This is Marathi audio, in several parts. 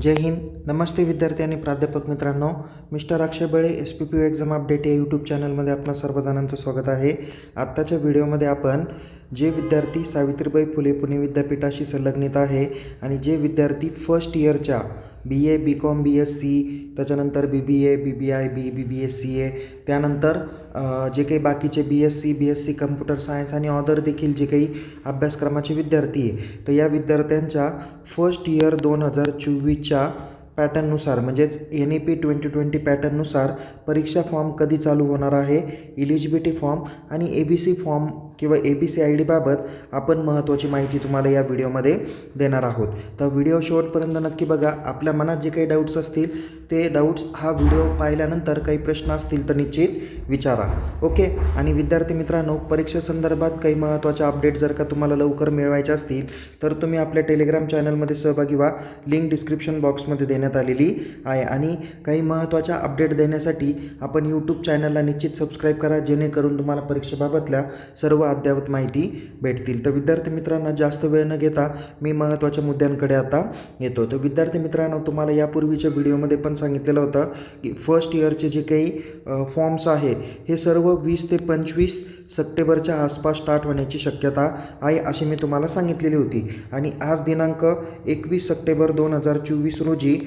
जय हिंद. नमस्ते विद्यार्थी आणि प्राध्यापक मित्रांनो. Mister Akshay Bale S P P U exam update या यूट्यूब चॅनलमध्ये आपणा सर्वजणांचं स्वागत आहे. आत्ताच्या व्हिडिओमध्ये आपण जे विद्यार्थी सावित्रीबाई फुले पुणे विद्यापीठाशी संलग्नित आहे आणि जे विद्यार्थी फर्स्ट इयरच्या B A B com B S C त्याच्यानंतर B B A B B I B B B S C A त्यानंतर जे काही बाकीचे B S C B S C computer science आणि ऑदर देखील जे काही अभ्यासक्रमाचे विद्यार्थी आहे तर या विद्यार्थ्यांच्या फर्स्ट इयर दोन हजार चोवीसच्या पॅटर्ननुसार म्हणजेच N E P twenty twenty पॅटर्ननुसार परीक्षा फॉर्म कधी चालू होणार आहे इलिजिबिलिटी फॉर्म आणि ए बी सी फॉर्म किंवा ए बी सी आय डीबाबत आपण महत्त्वाची माहिती तुम्हाला या व्हिडिओमध्ये देणार आहोत. तर व्हिडिओ शेवटपर्यंत नक्की बघा. आपल्या मनात जे काही डाऊट्स असतील ते डाऊट्स हा व्हिडिओ पाहिल्यानंतर काही प्रश्न असतील तर निश्चित विचारा. ओके? आणि विद्यार्थी मित्रांनो परीक्षेसंदर्भात काही महत्त्वाचे अपडेट जर का तुम्हाला लवकर मिळवायचे असतील तर तुम्ही आपल्या टेलिग्राम चॅनलमध्ये सहभागी व्हा. लिंक डिस्क्रिप्शन बॉक्समध्ये देण्यात आलेली आहे. आणि काही महत्त्वाच्या अपडेट देण्यासाठी आपण यूट्यूब चॅनलला निश्चित सबस्क्राईब करा जेणेकरून तुम्हाला परीक्षेबाबतल्या सर्व अद्ययावत माहिती भेटतील. तर विद्यार्थी मित्रांना जास्त वेळ न घेता मी महत्त्वाच्या मुद्द्यांकडे आता येतो. तर विद्यार्थी मित्रांनो तुम्हाला यापूर्वीच्या व्हिडिओमध्ये पण सांगितलेलं होतं की फर्स्ट इयरचे जे काही फॉर्म्स आहे हे सर्व वीस ते पंचवीस सप्टेंबरच्या आसपास स्टार्ट होण्याची शक्यता आहे अशी मी तुम्हाला सांगितलेली होती. आणि आज दिनांक एकवीस सप्टेंबर दोन हजार चोवीस रोजी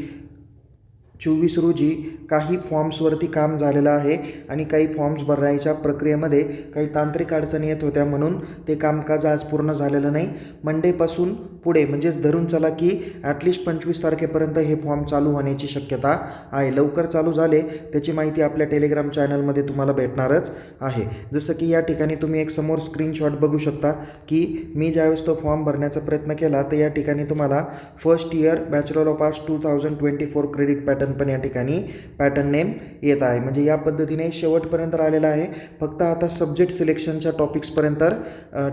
चोवीस रोजी काही फॉर्म्सवरती काम झालेलं आहे आणि काही फॉर्म्स भरायच्या प्रक्रियेमध्ये काही तांत्रिक अडचणी येत होत्या म्हणून ते कामकाज आज पूर्ण झालेलं नाही. मंडेपासून पुढे म्हणजेच धरून चला की ॲटलिस्ट पंचवीस तारखेपर्यंत हे फॉर्म चालू होण्याची शक्यता आहे. लवकर चालू झाले त्याची माहिती आपल्या टेलिग्राम चॅनलमध्ये तुम्हाला भेटणारच आहे. जसं की या ठिकाणी तुम्ही एक समोर स्क्रीनशॉट बघू शकता की मी ज्यावेळेस तो फॉर्म भरण्याचा प्रयत्न केला तर या ठिकाणी तुम्हाला first year bachelor of arts two thousand twenty four credit pattern पण या ठिकाणी पॅटर्न नेम येत आहे. म्हणजे या पद्धतीने शेवटपर्यंत राहिलेला आहे. फक्त आता सब्जेक्ट सिलेक्शनच्या टॉपिक्सपर्यंत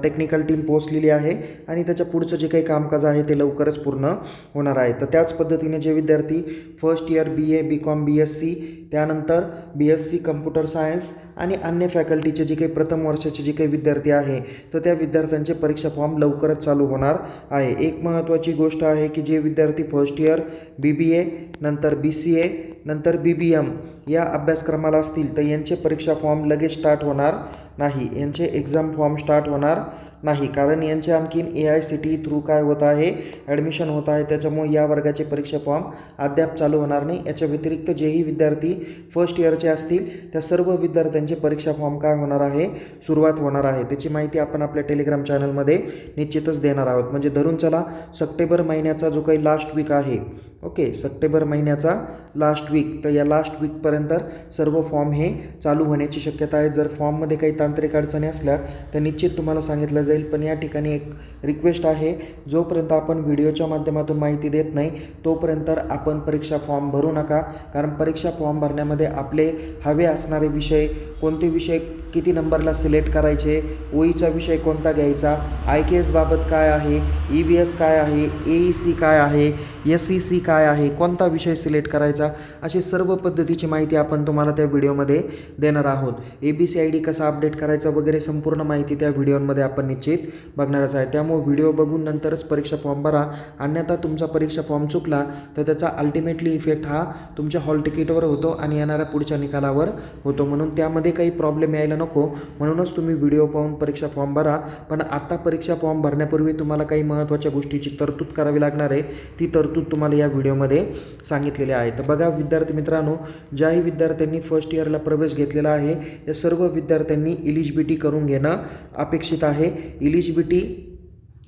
टेक्निकल टीम पोहोचलेली आहे. आणि त्याच्या पुढचं जे काही कामकाज आहे ते लवकरच पूर्ण होणार आहे. तर त्याच पद्धतीने जे विद्यार्थी first year B A B com B S C त्यानंतर B S C computer science आणि अन्य फॅकल्टीचे जे काही प्रथम वर्षाचे जे काही विद्यार्थी आहे तर त्या विद्यार्थ्यांचे परीक्षा फॉर्म लवकरच चालू होणार आहे. एक महत्त्वाची गोष्ट आहे की जे विद्यार्थी फर्स्ट इयर बी बी ए नंतर बी सी ए नंतर बी बी एम या अभ्यासक्रमाला असतील तर यांचे परीक्षा फॉर्म लगेच स्टार्ट होणार नाही. यांचे एक्झाम फॉर्म स्टार्ट होणार नाही. कारण यांचे आणखीन A I C T through काय होत आहे? ॲडमिशन होत आहे. त्याच्यामुळे या वर्गाचे परीक्षा फॉर्म अद्याप चालू होणार नाही. याच्या व्यतिरिक्त जेही विद्यार्थी फर्स्ट इयरचे असतील त्या सर्व विद्यार्थ्यांचे परीक्षा फॉर्म काय होणार आहे? सुरुवात होणार आहे. त्याची माहिती आपण आपल्या टेलिग्राम चॅनलमध्ये निश्चितच देणार आहोत. म्हणजे धरून चला सप्टेंबर महिन्याचा जो काही लास्ट वीक आहे ओके सप्टेंबर महिन्याचा लास्ट वीक तर या लास्ट वीकपर्यंत सर्व फॉर्म हे चालू होण्याची शक्यता आहे. जर फॉर्ममध्ये काही तांत्रिक अडचणी असल्या तर निश्चित तुम्हाला सांगितलं जाईल. पण या ठिकाणी एक रिक्वेस्ट आहे. जोपर्यंत आपण व्हिडिओच्या माध्यमातून माहिती देत नाही तोपर्यंत आपण परीक्षा फॉर्म भरू नका. कारण परीक्षा फॉर्म भरण्यामध्ये आपले हवे असणारे विषय कोणते विषय किती नंबरला सिलेक्ट करायचे ओईचा विषय कोणता घ्यायचा आय के एसबाबत काय आहे ई व्ही एस काय आहे ए ई सी काय आहे एस ई सी काय आहे कोणता विषय सिलेक्ट करायचा अशी सर्व पद्धतीची माहिती आपण तुम्हाला त्या व्हिडिओमध्ये देणार आहोत. A B C I D कसा अपडेट करायचा वगैरे संपूर्ण माहिती त्या व्हिडिओमध्ये आपण निश्चित बघणारच आहे. त्यामुळे व्हिडिओ बघून नंतरच परीक्षा फॉर्म भरा. अन्यथा तुमचा परीक्षा फॉर्म चुकला तर त्याचा अल्टिमेटली इफेक्ट हा तुमच्या हॉल तिकीटवर होतो आणि येणाऱ्या पुढच्या निकालावर होतो. म्हणून त्यामध्ये काही प्रॉब्लेम यायला नको म्हणूनच तुम्ही व्हिडिओ पाहून परीक्षा फॉर्म भरा. पण आत्ता परीक्षा फॉर्म भरण्यापूर्वी तुम्हाला काही महत्त्वाच्या गोष्टीची तरतूद करावी लागणार आहे. ती तरतूद तुम्हाला या व्हिडिओमध्ये सांगितलेली आहे. तर बघा विद्यार्थी मित्रांनो ज्याही विद्यार्थ्यांनी फर्स्ट इयरला प्रवेश घेतलेला आहे या सर्व विद्यार्थ्यांनी इलिजिबिलिटी करून घेणं अपेक्षित आहे. इलिजिबिलिटी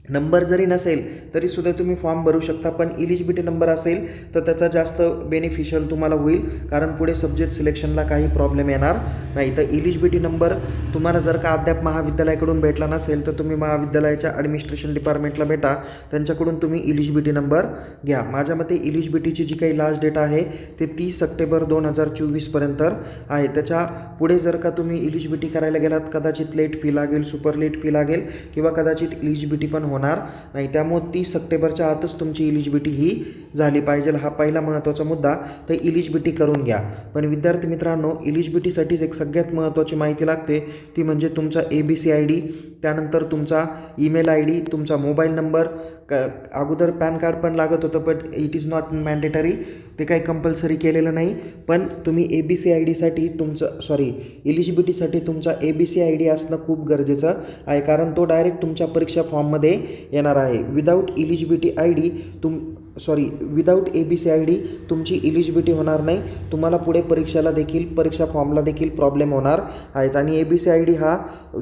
नंबर जरी नसेल तरीसुद्धा तुम्ही फॉर्म भरू शकता पण इलिजिबिलिटी नंबर असेल तर त्याचा जास्त बेनिफिशियल तुम्हाला होईल कारण पुढे सब्जेक्ट सिलेक्शनला काही प्रॉब्लेम येणार नाही. तर इलिजिबिलिटी नंबर तुम्हाला जर का अद्याप महाविद्यालयाकडून भेटला नसेल तर तुम्ही महाविद्यालयाच्या ॲडमिनिस्ट्रेशन डिपार्टमेंटला भेटा. त्यांच्याकडून तुम्ही इलिजिबिलिटी नंबर घ्या. माझ्या मते इलिजिबिलिटीची जी काही लास्ट डेट आहे ते तीस सप्टेंबर दोन हजार चोवीसपर्यंत आहे. त्याच्या पुढे जर का तुम्ही इलिजिबिलिटी करायला गेलात कदाचित लेट फी लागेल सुपर लेट फी लागेल किंवा कदाचित इलिजिबिलिटी पण होणार. नाही त्यामुळे तीस सप्टेंबरच्या आतच तुमची इलिजिबिलिटी ही झाली पाहिजे. हा पहिला महत्त्वाचा मुद्दा. तर इलिजिबिलिटी करून घ्या. पण विद्यार्थी मित्रांनो इलिजिबिलिटीसाठीच एक सगळ्यात महत्त्वाची माहिती लागते. ती म्हणजे तुमचा A B C I D त्यानंतर तुमचा ईमेल आय डी तुमचा मोबाईल नंबर क अगोदर पॅन कार्ड पण लागत होतं but it is not mandatory ते काही कंपल्सरी केलेलं नाही. पण तुम्ही ए बी सी आय डीसाठी तुमचं सॉरी इलिजिबिलिटीसाठी तुमचा A B C I D असणं खूप गरजेचं आहे. कारण तो डायरेक्ट तुमच्या परीक्षा फॉर्ममध्ये येणार आहे. विदाऊट इलिजिबिलिटी आय डी तुम sorry without A B C I D तुमची इलिजिबिलिटी होणार नाही. तुम्हाला पुढे परीक्षेला देखील परीक्षा फॉर्मला देखील प्रॉब्लेम होणार आहेच. आणि A B C I D हा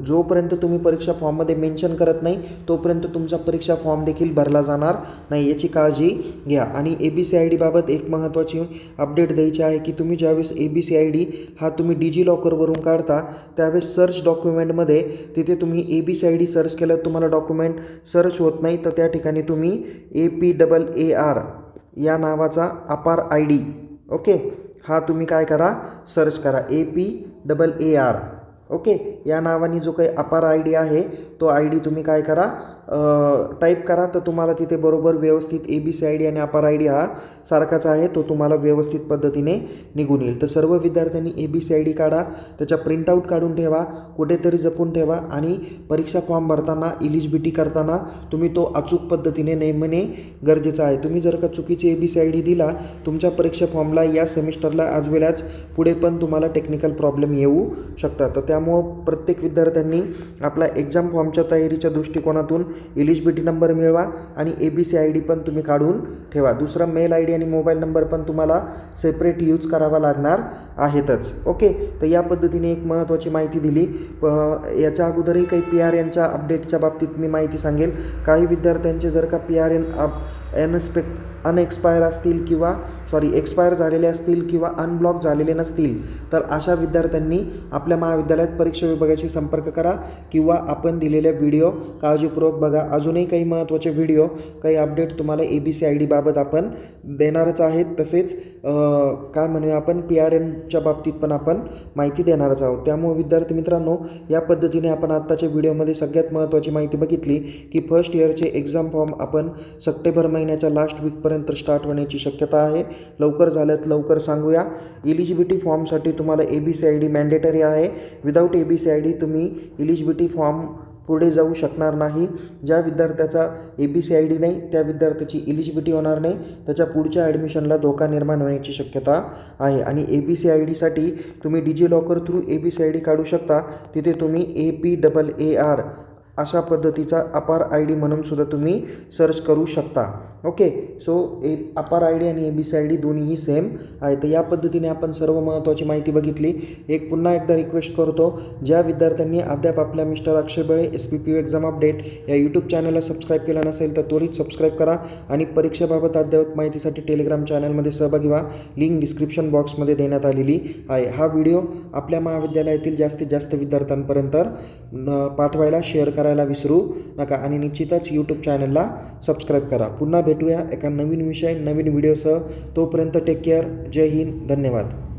जोपर्यंत तुम्ही परीक्षा फॉर्ममध्ये मेन्शन करत नाही तोपर्यंत तुमचा परीक्षा फॉर्म देखील भरला जाणार नाही याची काळजी घ्या. आणि ए बी सी आय डीबाबत एक महत्त्वाची अपडेट द्यायची आहे की तुम्ही ज्यावेळेस A B C I D हा तुम्ही डिजी लॉकरवरून काढता त्यावेळेस सर्च डॉक्युमेंटमध्ये तिथे तुम्ही A B C I D search केलं तुम्हाला डॉक्युमेंट सर्च होत नाही तर त्या ठिकाणी तुम्ही A P double A R या नावाचा अपार आय डी. ओके? हा तुम्ही काय करा? सर्च करा. A P double A R. Okay? या नावाने जो काही अपार आय डी आहे तो आय डी तुम्ही काय करा? टाईप करा तर तुम्हाला तिथे बरोबर व्यवस्थित A B C I D आणि अपार आय डी हा सारखाच आहे. तो तुम्हाला व्यवस्थित पद्धतीने निघून येईल. तर सर्व विद्यार्थ्यांनी A B C I D काढा त्याच्या प्रिंटआउट काढून ठेवा कुठेतरी जपून ठेवा आणि परीक्षा फॉर्म भरताना इलिजिबिलिटी करताना तुम्ही तो अचूक पद्धतीने नेमणे गरजेचं आहे. तुम्ही जर का चुकीची A B C I D दिला तुमच्या परीक्षा फॉर्मला या सेमिस्टरला आज वेळ आज पुढे पण तुम्हाला टेक्निकल प्रॉब्लेम येऊ शकतात. तर त्यामुळं प्रत्येक विद्यार्थ्यांनी आपला एक्झाम फॉर्मच्या तयारीच्या दृष्टिकोनातून इलिजिबिलिटी नंबर मिळवा आणि A B C I D पण तुम्ही काढून ठेवा. दुसरा मेल आय डी आणि मोबाईल नंबर पण तुम्हाला सेपरेट यूज करावा लागणार आहेतच. ओके तर या पद्धतीने एक महत्त्वाची माहिती दिली. प याच्या अगोदरही काही पी आर एनच्या अपडेटच्या बाबतीत मी माहिती सांगेल. काही विद्यार्थ्यांचे जर का पी आर एन अप एनस्पेक अनएक्सपायर असतील किंवा सॉरी एक्सपायर झालेले असतील किंवा अनब्लॉक झालेले नसतील तर अशा विद्यार्थ्यांनी आपल्या महाविद्यालयात परीक्षा विभागाशी संपर्क करा किंवा आपण दिलेल्या व्हिडिओ काळजीपूर्वक बघा. अजूनही काही महत्त्वाचे व्हिडिओ काही अपडेट तुम्हाला ए बी सी आय डीबाबत आपण देणारच आहेत. तसेच काय म्हणूया आपण पी आर एनच्या बाबतीत पण आपण माहिती देणारच आहोत. त्यामुळे विद्यार्थी मित्रांनो या पद्धतीने आपण आत्ताच्या व्हिडिओमध्ये सगळ्यात महत्त्वाची माहिती बघितली की फर्स्ट इयरचे एक्झाम फॉर्म आपण सप्टेंबर महिन्याच्या लास्ट वीकपर्यंत स्टार्ट होण्याची शक्यता आहे. लवकर झाल्यात लवकर सांगूया. इलिजिबिलिटी फॉर्मसाठी तुम्हाला A B C I D mandatory आहे. Without A B C I D तुम्ही इलिजिबिलिटी फॉर्म पुढे जाऊ शकणार नाही. ज्या विद्यार्थ्याचा A B C I D नाही त्या विद्यार्थ्याची इलिजिबिलिटी होणार नाही. त्याच्या पुढच्या ॲडमिशनला धोका निर्माण होण्याची शक्यता आहे. आणि ए बी सी आय डीसाठी तुम्ही digi locker through A B C I D काढू शकता. तिथे तुम्ही A P double A R अशा पद्धतीचा अपार आय डी म्हणून सुद्धा तुम्ही सर्च करू शकता. ओके सो ए अपार आय डी आणि A B C I D दोन्हीही सेम आहे तर या पद्धतीने आपण सर्व महत्त्वाची माहिती बघितली. एक पुन्हा एकदा रिक्वेस्ट करतो ज्या विद्यार्थ्यांनी अद्याप आपल्या mister Akshay Bale S P P U exam update या यूट्यूब चॅनलला सबस्क्राईब केला नसेल तर त्वरित सबस्क्राईब करा आणि परीक्षेबाबत अद्ययावत माहितीसाठी टेलिग्राम चॅनलमध्ये सहभागी व्हा. लिंक डिस्क्रिप्शन बॉक्समध्ये देण्यात आलेली आहे. हा व्हिडिओ आपल्या महाविद्यालयातील जास्तीत जास्त विद्यार्थ्यांपर्यंत पाठवायला शेअर करायला विसरू नका आणि निश्चितच यूट्यूब चॅनलला सबस्क्राईब करा. पुन्हा भेट. भेटूया एका नवीन विषय नवीन व्हिडिओसह. तोपर्यंत टेक केअर जय हिंद. धन्यवाद.